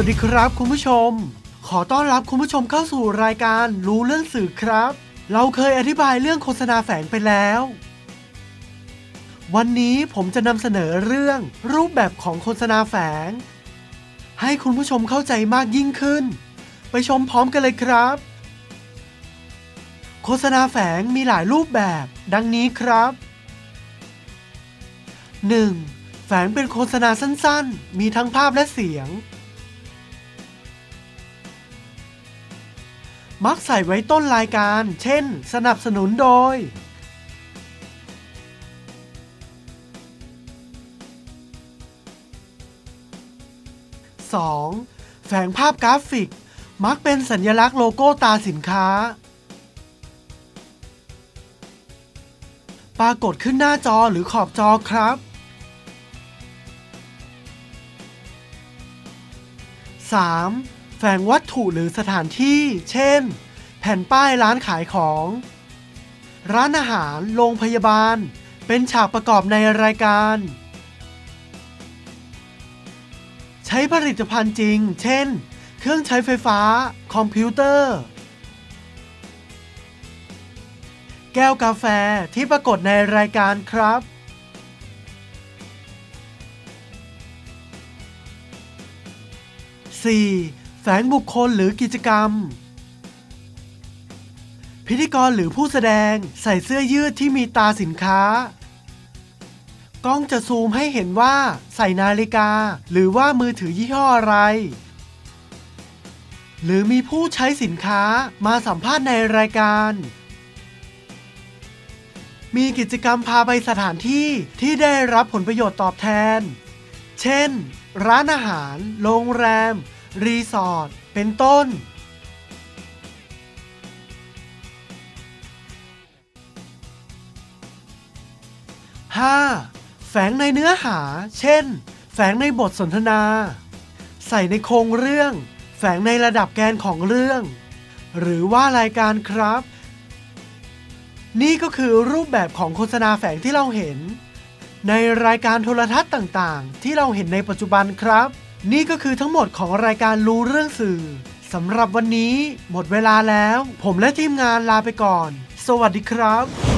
วัสดีครับคุณผู้ชม ขอต้อนรับคุณผู้ชมเข้าสู่รายการรู้เรื่องสื่อครับ เราเคยอธิบายเรื่องโฆษณาแฝงไปแล้ว วันนี้ผมจะนำเสนอเรื่องรูปแบบของโฆษณาแฝง ให้คุณผู้ชมเข้าใจมากยิ่งขึ้น ไปชมพร้อมกันเลยครับ โฆษณาแฝงมีหลายรูปแบบ ดังนี้ครับ 1. แฝงเป็นโฆษณาสั้นๆ มีทั้งภาพและเสียง มักใส่ไว้ต้นรายการ เช่น สนับสนุนโดย 2. แฝงภาพกราฟิก มักเป็นสัญลักษณ์โลโก้ตาสินค้า ปรากฏขึ้นหน้าจอหรือขอบจอครับ 3. แฝงวัตถุหรือสถานที่ เช่น แผ่นป้ายร้านขายของ ร้านอาหาร โรงพยาบาล เป็นฉากประกอบในรายการ ใช้ผลิตภัณฑ์จริง เช่น เครื่องใช้ไฟฟ้า คอมพิวเตอร์ แก้วกาแฟที่ปรากฏในรายการครับ 4. แฝงบุคคลหรือกิจกรรม พิธีกรหรือผู้แสดงใส่เสื้อยืดที่มีตาสินค้า กล้องจะซูมให้เห็นว่าใส่นาฬิกา หรือว่ามือถือยี่ห้ออะไร หรือมีผู้ใช้สินค้ามาสัมภาษณ์ในรายการ มีกิจกรรมพาไปสถานที่ที่ได้รับผลประโยชน์ตอบแทน เช่น ร้านอาหาร โรงแรม รีสอร์ท เป็นต้น 5. แฝงในเนื้อหา เช่น แฝงในบทสนทนา ใส่ในโครงเรื่อง แฝงในระดับแกนของเรื่อง หรือว่ารายการครับ นี่ก็คือรูปแบบของโฆษณาแฝงที่เราเห็น ในรายการโทรทัศน์ต่างๆ ที่เราเห็นในปัจจุบันครับ นี่ก็คือทั้งหมดของรายการรู้เรื่องสื่อสำหรับวันนี้หมดเวลาแล้ว ผมและทีมงานลาไปก่อน สวัสดีครับ